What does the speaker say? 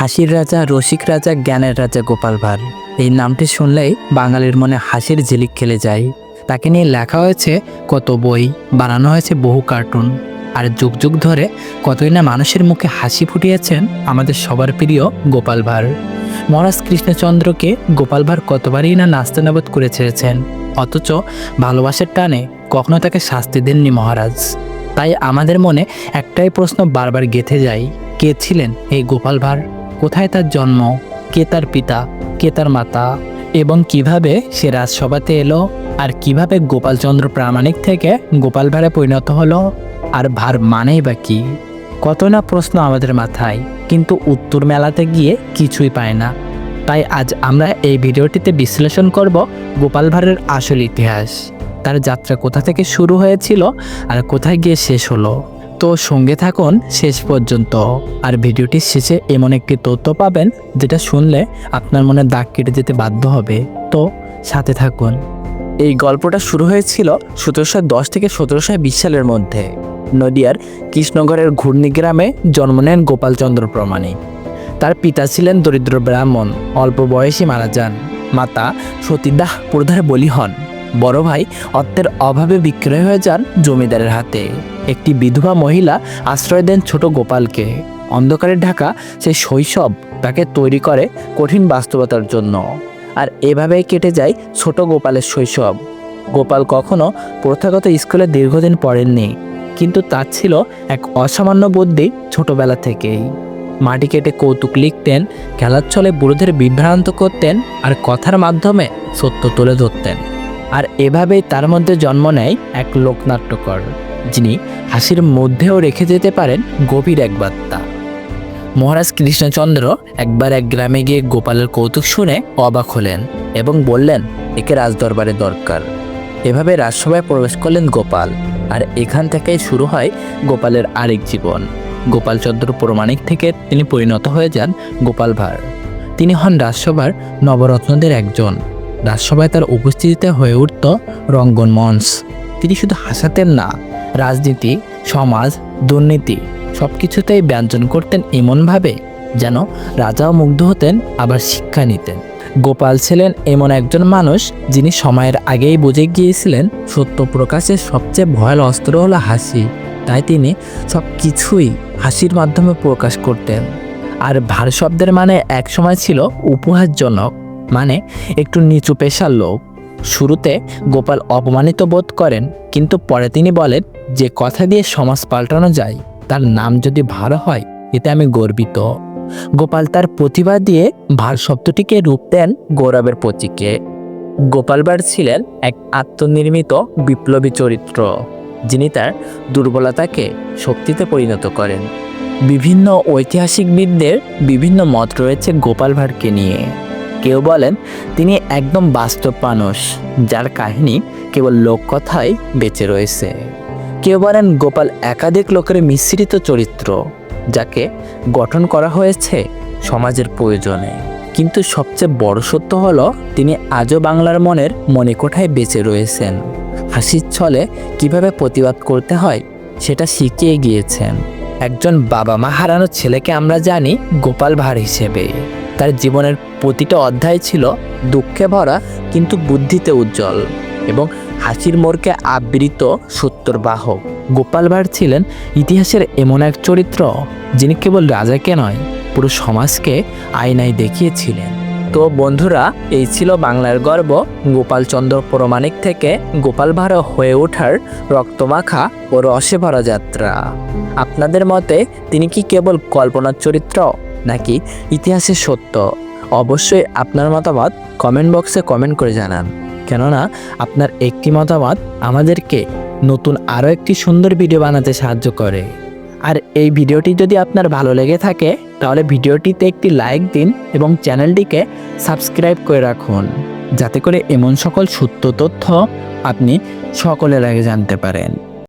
হাসির রাজা, রসিক রাজা, জ্ঞানের রাজা গোপাল ভাঁড়। এই নামটি শুনলেই বাঙালির মনে হাসির ঝিলিক খেলে যায়। তাকে নিয়ে লেখা হয়েছে কত বই, বানানো হয়েছে বহু কার্টুন। আর যুগ যুগ ধরে কতই না মানুষের মুখে হাসি ফুটিয়েছেন আমাদের সবার প্রিয় গোপাল ভাঁড়। মহারাজ কৃষ্ণচন্দ্রকে গোপাল ভাঁড় কতবারই না নাস্তানাবোধ করে ছেড়েছেন। অথচ ভালোবাসার টানে কখনো তাকে শাস্তি দেননি মহারাজ। তাই আমাদের মনে একটাই প্রশ্ন বারবার গেঁথে যায়, কে ছিলেন এই গোপাল ভাঁড়? কোথায় তার জন্ম, কে তার পিতা, কে তার মাতা এবং কীভাবে সে রাজসভাতে এলো আর কীভাবে গোপালচন্দ্র প্রামাণিক থেকে গোপাল ভাঁড়ে পরিণত হলো আর ভার মানেই বা কি? কত না প্রশ্ন আমাদের মাথায়, কিন্তু উত্তর মেলাতে গিয়ে কিছুই পায় না। তাই আজ আমরা এই ভিডিওটিতে বিশ্লেষণ করব গোপাল ভাঁড়ের আসল ইতিহাস, তার যাত্রা কোথা থেকে শুরু হয়েছিল আর কোথায় গিয়ে শেষ হলো। তো সঙ্গে থাকুন শেষ পর্যন্ত। আর ভিডিওটির শেষে এমন একটি তথ্য পাবেন, যেটা শুনলে আপনার মনে দাগ কেটে যেতে বাধ্য হবে। তো, সাথে থাকুন। এই গল্পটা শুরু হয়েছিল সতেরোশো দশ থেকে সতেরোশো বিশ সালের মধ্যে। নদিয়ার কৃষ্ণগড়ের ঘূর্ণি গ্রামে জন্ম নেন গোপালচন্দ্র প্রমাণিক। তার পিতা ছিলেন দরিদ্র ব্রাহ্মণ, অল্প বয়সে মারা যান। মাতা সতীদাহ প্রধারে বলি হন। বড় ভাই অর্থের অভাবে বিক্রয় হয়ে যান জমিদারের হাতে। একটি বিধবা মহিলা আশ্রয় দেন ছোট গোপালকে। অন্ধকারে ঢাকা সে শৈশব তাকে তৈরি করে কঠিন বাস্তবতার জন্য। আর এভাবেই কেটে যায় ছোট গোপালের শৈশব। গোপাল কখনো প্রথাগত স্কুলে দীর্ঘদিন পড়েননি, কিন্তু তার ছিল এক অসামান্য বুদ্ধি ছোটবেলা থেকেই। মাটি কেটে কৌতুক লিখতেন, খেলার ছলে বুড়োদের বিভ্রান্ত করতেন আর কথার মাধ্যমে সত্য তুলে ধরতেন। আর এভাবেই তার মধ্যে জন্ম নেয় এক লোকনাট্যকর। যিনি হাসির মধ্যেও রেখে যেতে পারেন গভীর এক বার্তা। মহারাজ কৃষ্ণচন্দ্র একবার এক গ্রামে গিয়ে গোপালের কৌতুক শুনে অবাক হলেন এবং বললেন, একে রাজদরবারে দরকার। এভাবে রাজসভায় প্রবেশ করলেন গোপাল। আর এখান থেকেই শুরু হয় গোপালের আরেক জীবন। গোপালচন্দ্র প্রমাণিক থেকে তিনি পরিণত হয়ে যান গোপাল ভাঁড়। তিনি হন রাজসভার নবরত্নদের একজন। রাজসভায় তার উপস্থিতিতে হয়ে উঠত রঙ্গন মঞ্চ। তিনি শুধু হাসাতেন না রাজনীতি, সমাজ, দুর্নীতি সব কিছুতেই ব্যঞ্জন করতেন এমনভাবে যেন রাজাও মুগ্ধ হতেন, আবার শিক্ষা নিতেন। গোপাল ছিলেন এমন একজন মানুষ যিনি সময়ের আগেই বুঝে গিয়েছিলেন সত্য প্রকাশের সবচেয়ে ভয়াল অস্ত্র হলো হাসি। তাই তিনি সব কিছুই হাসির মাধ্যমে প্রকাশ করতেন। আর ভার শব্দের মানে একসময় ছিল উপহাসজনক মানে একটু নিচু পেশার লোক। শুরুতে গোপাল অপমানিত বোধ করেন, কিন্তু পরে তিনি বলেন, যে কথা দিয়ে সমাজ পাল্টানো যায়, তার নাম যদি ভালো হয়, এতে আমি গর্বিত। গোপাল তার প্রতিভা দিয়ে ভার শব্দটিকে রূপ দেন গৌরবের প্রতীকে। গোপাল ভাঁড় ছিলেন এক আত্মনির্মিত বিপ্লবী চরিত্র, যিনি তার দুর্বলতাকে শক্তিতে পরিণত করেন। বিভিন্ন ঐতিহাসিকবিদদের বিভিন্ন মত রয়েছে গোপাল ভাঁড়কে নিয়ে। কেউ বলেন তিনি একদম বাস্তব মানুষ, যার কাহিনী কেবল লোককথায় বেঁচে রয়েছে। কেউ বলেন গোপাল একাধিক লোকের মিশ্রিত চরিত্র, যাকে গঠন করা হয়েছে সমাজের প্রয়োজনে। কিন্তু সবচেয়ে বড় সত্য হলো, তিনি আজও বাংলার মনের মণিকোঠায় বেঁচে রয়েছেন। হাসির ছলে কীভাবে প্রতিবাদ করতে হয়, সেটা শিখিয়ে গিয়েছেন। একজন বাবা মা হারানো ছেলেকে আমরা জানি গোপাল ভাঁড় হিসেবে। তার জীবনের প্রতিটা অধ্যায় ছিল দুঃখে ভরা কিন্তু বুদ্ধিতে উজ্জ্বল এবং হাসির মোরকে আবৃত সত্যর বাহক গোপাল ভাঁড় ছিলেন ইতিহাসের এমন এক চরিত্র যিনি কেবল রাজাকে নয়, পুরো সমাজকে আয়নায় দেখিয়েছিলেন। তো বন্ধুরা, এই ছিল বাংলার গর্ব। গোপালচন্দ্র প্রমাণিক থেকে গোপাল ভাঁড় হয়ে ওঠার রক্তমাখা ও রসে ভরা যাত্রা। আপনাদের মতে তিনি কি কেবল কল্পনার চরিত্র নাকি ইতিহাসের সত্য? অবশ্যই আপনার মতামত কমেন্ট বক্সে কমেন্ট করে জানান। কেননা, আপনার একটি মতামত আমাদেরকে নতুন আরও একটি সুন্দর ভিডিও বানাতে সাহায্য করে। আর এই ভিডিওটি যদি আপনার ভালো লেগে থাকে তাহলে ভিডিওটিতে একটি লাইক দিন এবং চ্যানেলটিকে সাবস্ক্রাইব করে রাখুন, যাতে করে এমন সকল সত্য তথ্য আপনি সকলের আগে জানতে পারেন।